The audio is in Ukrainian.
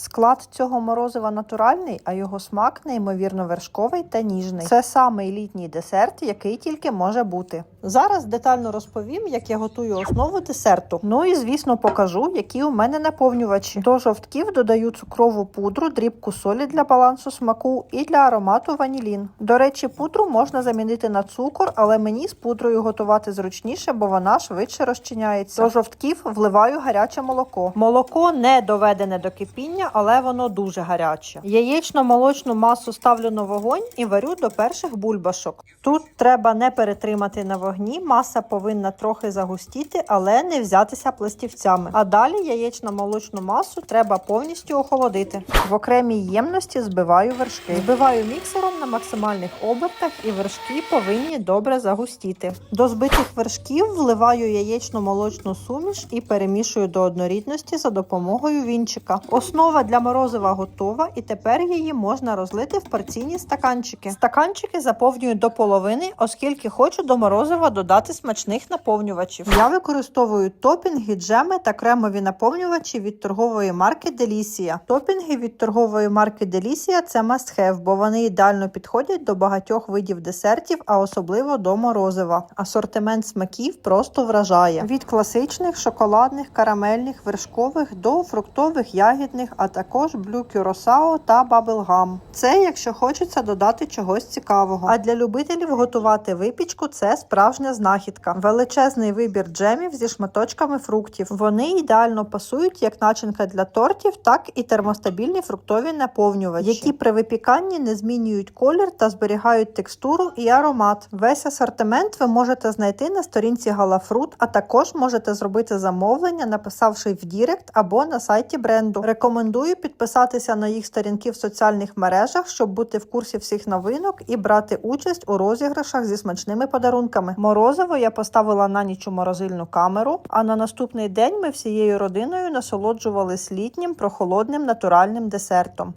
Склад цього морозива натуральний, а його смак неймовірно вершковий та ніжний. Це самий літній десерт, який тільки може бути. Зараз детально розповім, як я готую основу десерту. Ну і звісно покажу, які у мене наповнювачі. До жовтків додаю цукрову пудру, дрібку солі для балансу смаку і для аромату ванілін. До речі, пудру можна замінити на цукор, але мені з пудрою готувати зручніше, бо вона швидше розчиняється. До жовтків вливаю гаряче молоко. Молоко не доведене до кипіння, але воно дуже гаряче. Яєчно-молочну масу ставлю на вогонь і варю до перших бульбашок. Тут треба не перетримати на вогні, маса повинна трохи загустіти, але не взятися пластівцями. А далі яєчно-молочну масу треба повністю охолодити. В окремій ємності збиваю вершки. Збиваю міксером на максимальних обертах, і вершки повинні добре загустіти. До збитих вершків вливаю яєчно-молочну суміш і перемішую до однорідності за допомогою вінчика. Основа для морозива готова, і тепер її можна розлити в порційні стаканчики. Стаканчики заповнюю до половини, оскільки хочу до морозива додати смачних наповнювачів. Я використовую топінги, джеми та кремові наповнювачі від торгової марки Delicia. Топінги від торгової марки Delicia – це must have, бо вони ідеально підходять до багатьох видів десертів, а особливо до морозива. Асортимент смаків просто вражає від класичних шоколадних, карамельних, вершкових до фруктових, ягідних, а також блю кюросао та баблгам. Це якщо хочеться додати чогось цікавого. А для любителів готувати випічку це справжня знахідка. Величезний вибір джемів зі шматочками фруктів. Вони ідеально пасують як начинка для тортів, так і термостабільні фруктові наповнювачі, які при випіканні не змінюють колір та зберігають текстуру і аромат. Весь асортимент ви можете знайти на сторінці Галафрут, а також можете зробити замовлення, написавши в Дірект або на сайті бренду. Рекомендую підписатися на їх сторінки в соціальних мережах, щоб бути в курсі всіх новинок і брати участь у розіграшах зі смачними подарунками. Морозиво я поставила на ніч у морозильну камеру, а на наступний день ми всією родиною насолоджувались літнім прохолодним натуральним десертом.